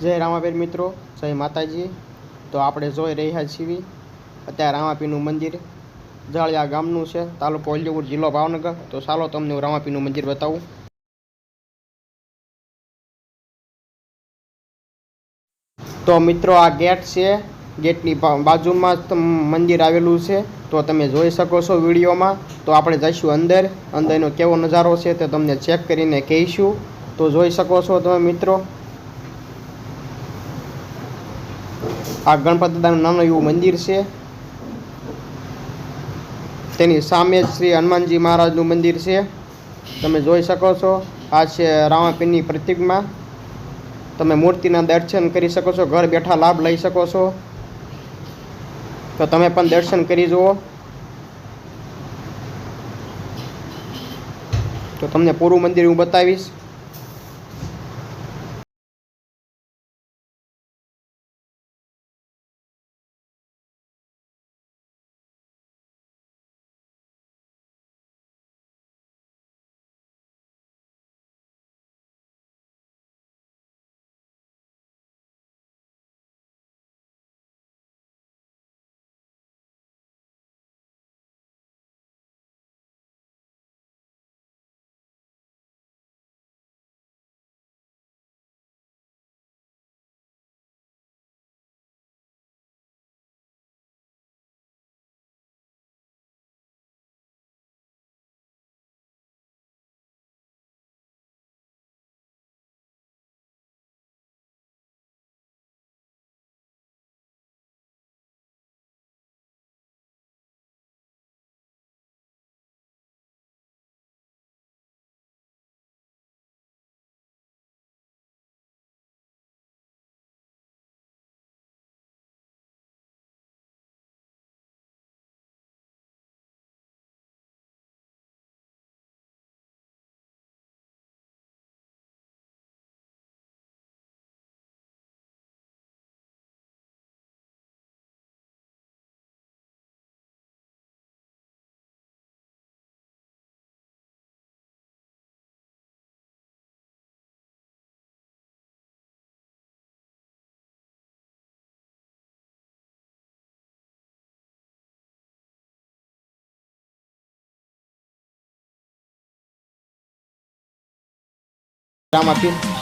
જય રામાપીર મિત્રો, જય માતાજી. તો આપણે જોઈ રહ્યા છીએ, અત્યારે રામાપીનું મંદિર જાળિયા ગામનું છે, તાલુકો અલીપુર જિલ્લો ભાવનગર. તો ચાલો તમને હું રામાપીનું મંદિર બતાવું. તો મિત્રો, આ ગેટ છે, ગેટની બાજુમાં મંદિર આવેલું છે. તો તમે જોઈ શકો છો વિડીયોમાં. તો આપણે જઈશું અંદર. અંદરનો કેવો નજારો છે તે તમને ચેક કરીને કહીશું. તો જોઈ શકો છો તમે મિત્રો આ ગણપત દાદાનું નાનું એવું મંદિર છે. તેની સામે જ શ્રી હનુમાનજી મહારાજનું મંદિર છે. તમે જોઈ શકો છો, આ છે રામાપીરની પ્રતિમા તમે મૂર્તિના દર્શન કરી શકો છો, ઘર બેઠા લાભ લઈ શકો છો. તો તમે પણ દર્શન કરી જુઓ. તો તમને પૂરું મંદિર હું બતાવીશ. રામાપીર